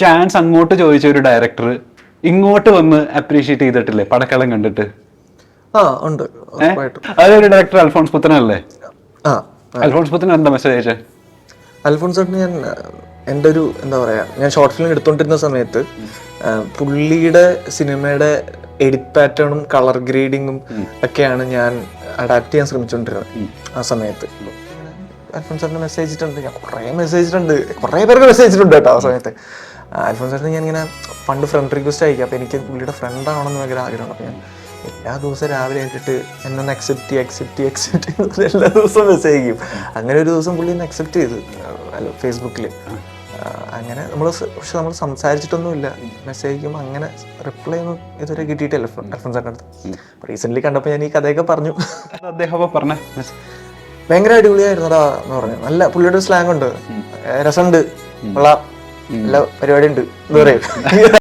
Chance അങ്ങോട്ട് ചോദിച്ച ഒരു ഡയറക്ടർ ഇങ്ങോട്ട് വന്ന് അപ്രീഷിയേറ്റ് ചെയ്തിട്ടില്ലേ? പടക്കളം കണ്ടിട്ട്. ആ ഉണ്ട്. അതൊരു ഡയറക്ടർ അൽഫോൺസ് പുത്തനല്ലേ അൽഫോൺസ് പുത്തൻ എന്താ മെസ്സേജ് അയച്ചേ? അൽഫോൺസ് ഞാൻ എന്റെ ഒരു എന്താ പറയാ ഞാൻ ഷോർട്ട് ഫിലിം എടുത്തോണ്ടിരുന്ന സമയത്ത് പുള്ളിയുടെ സിനിമയുടെ എഡിറ്റ് പാറ്റേണും കളർ ഗ്രേഡിങ്ങും ഒക്കെയാണ് ഞാൻ അഡാപ്റ്റ് ചെയ്യാൻ ശ്രമിച്ചുകൊണ്ടിരുന്നത് ആ സമയത്ത്. അൽഫോൺസേട്ടിന് മെസ്സേജ് ഇട്ടിട്ടുണ്ട്. ഞാൻ കുറേ മെസ്സേജ് ഇട്ടിട്ടുണ്ട്. കുറേ പേർക്ക് മെസ്സേജ് ഇട്ടിട്ടുണ്ട് കേട്ടോ ആ സമയത്ത്. അൽഫോൺസേട്ടിന് ഞാൻ ഇങ്ങനെ പണ്ട് ഫ്രണ്ട് റിക്വസ്റ്റ് അയക്കാം. അപ്പോൾ എനിക്ക് പുള്ളിയുടെ ഫ്രണ്ട് ആവണമെന്ന് ഭയങ്കര ആഗ്രഹമാണ്. അപ്പോൾ ഞാൻ എല്ലാ ദിവസവും രാവിലെ ആയിട്ടിട്ട് എന്നൊന്ന് അക്സെപ്റ്റ് ചെയ്യും അക്സെപ്റ്റ് ചെയ്യും അക്സെപ്റ്റ് ചെയ്യുക എല്ലാ ദിവസവും മെസ്സേജ് ചെയ്യും അങ്ങനെ ഒരു ദിവസം പുള്ളി എന്നെ അക്സെപ്റ്റ് ചെയ്ത് ഫേസ്ബുക്കിൽ അങ്ങനെ നമ്മൾ പക്ഷെ നമ്മൾ സംസാരിച്ചിട്ടൊന്നുമില്ല. മെസ്സേജ് ചെയ്യുമ്പോൾ അങ്ങനെ റിപ്ലൈ ഒന്നും ഇതുവരെ കിട്ടിയിട്ടില്ല അൽഫോൺസാറിന്റെ അടുത്ത്. റീസെന്റ്ലി കണ്ടപ്പോൾ ഞാൻ ഈ കഥയൊക്കെ പറഞ്ഞു. അദ്ദേഹം പറഞ്ഞ. ഭയങ്കര അടിപൊളിയായിരുന്നടാ എന്ന് പറഞ്ഞു. നല്ല പുള്ളിയുടെ സ്ലാങ് ഉണ്ട്. രസമുണ്ട്. കൊള്ളാം. നല്ല പരിപാടി ഉണ്ട് എന്താ പറയുക